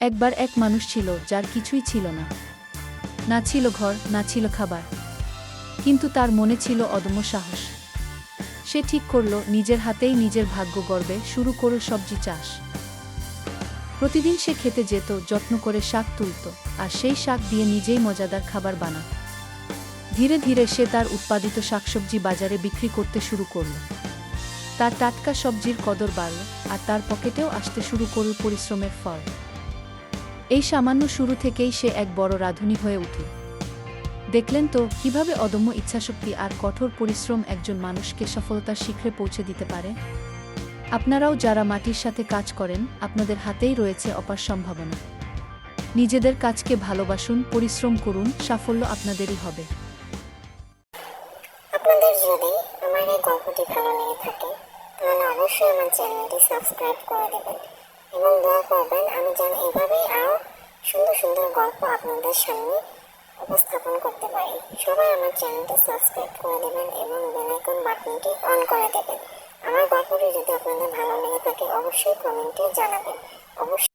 একবার এক মানুষ ছিল, যার কিছুই ছিল না। না ছিল ঘর, না ছিল খাবার। কিন্তু তার মনে ছিল অদম্য সাহস। সে ঠিক করল, নিজের হাতেই নিজের ভাগ্য গর্বে শুরু করল সবজি চাষ। প্রতিদিন সে খেতে যেত, যত্ন করে শাক তুলত, আর সেই শাক দিয়ে নিজেই মজাদার খাবার বানাত। ধীরে ধীরে সে তার উৎপাদিত শাকসবজি বাজারে বিক্রি করতে শুরু করল। তার টাটকা সবজির কদর বাড়ল, আর তার পকেটেও আসতে শুরু করল পরিশ্রমের ফল। এই সামান্য শুরু থেকেই সে এক বড় রাঁধুনি হয়ে উঠল দেখলেন তো, কীভাবে অদম্য ইচ্ছাশক্তি আর কঠোর পরিশ্রম একজন মানুষকে সফলতার শিখরে পৌঁছে দিতে পারে? আপনারাও যারা মাটির সাথে কাজ করেন, আপনাদের হাতেই রয়েছে অপার সম্ভাবনা। নিজেদের কাজকে ভালোবাসুন, পরিশ্রম করুন, সাফল্য আপনাদেরই হবে। আপনাদের যদি আমার এই গল্পটি ভালো লেগে থাকে, তাহলে অবশ্যই আমার চ্যানেলটি সাবস্ক্রাইব করে দেবেন। এবং দোয়া করবেন, আমি যেন সুন্দর গল্প আপনাদের সামনে উপস্থাপন করতে পারি। সবাই আমার চ্যানেলটি সাবস্ক্রাইব করে দেবেন এবং বেলাইকন বাটনটি অন করে দেবেন। আমার গল্পটি যদি আপনাদের ভালো লেগে থাকে, অবশ্যই কমেন্টে জানাবেন। অবশ্যই